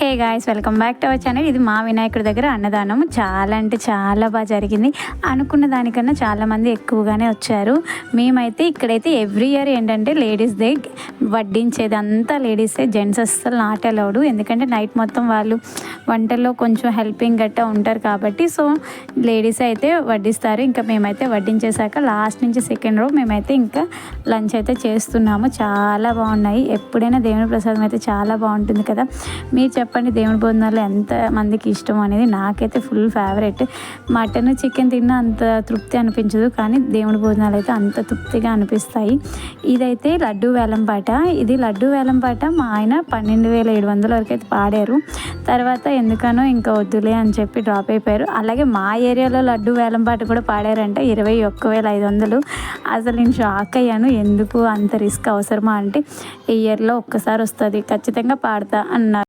Hey guys welcome back to our channel. ఇది మా వినాయకుడి దగ్గర అన్నదానం. చాలా అంటే చాలా బాగా జరిగింది. అనుకున్న దానికన్నా చాలామంది ఎక్కువగానే వచ్చారు. మేమైతే ఇక్కడైతే ఎవ్రీ ఇయర్ ఏంటంటే లేడీస్దే వడ్డించేది అంతా లేడీసే జెంట్స్ అస్సలు నాట్ అలౌడ్ ఎందుకంటే నైట్ మొత్తం వాళ్ళు వంటల్లో కొంచెం హెల్పింగ్ గట్టా ఉంటారు కాబట్టి సో లేడీస్ అయితే వడ్డిస్తారు. ఇంకా మేమైతే వడ్డించేశాక లాస్ట్ నుంచి సెకండ్ రో మేమైతే ఇంకా లంచ్ అయితే చేస్తున్నాము. చాలా బాగున్నాయి. ఎప్పుడైనా దేవుని ప్రసాదం అయితే చాలా బాగుంటుంది కదా. మీరు చెప్పండి దేవుని భోజనాలు ఎంత మందికి ఇష్టం అనేది నాకైతే ఫుల్ ఫేవరెట్. మటన్ చికెన్ తిన్నా అంత తృప్తి అనిపించదు కానీ దేవుని భోజనాలు అయితే అంత తృప్తిగా అనిపిస్తాయి. ఇదైతే లడ్డు వేలం పాట. ఇది లడ్డు వేలం పాట మా ఆయన పన్నెండు వేల ఏడు వందల వరకు అయితే పాడారు. తర్వాత ఎందుకనో ఇంకా వద్దులే అని చెప్పి డ్రాప్ అయిపోయారు. అలాగే మా ఏరియాలో లడ్డు వేలం పాట కూడా పాడారంటే ఇరవై ఒక్క వేల ఐదు వందలు. అసలు నేను షాక్ అయ్యాను ఎందుకు అంత రిస్క్ అవసరమా అంటే ఈ ఇయర్లో ఒక్కసారి వస్తుంది ఖచ్చితంగా పాడతా అన్నారు.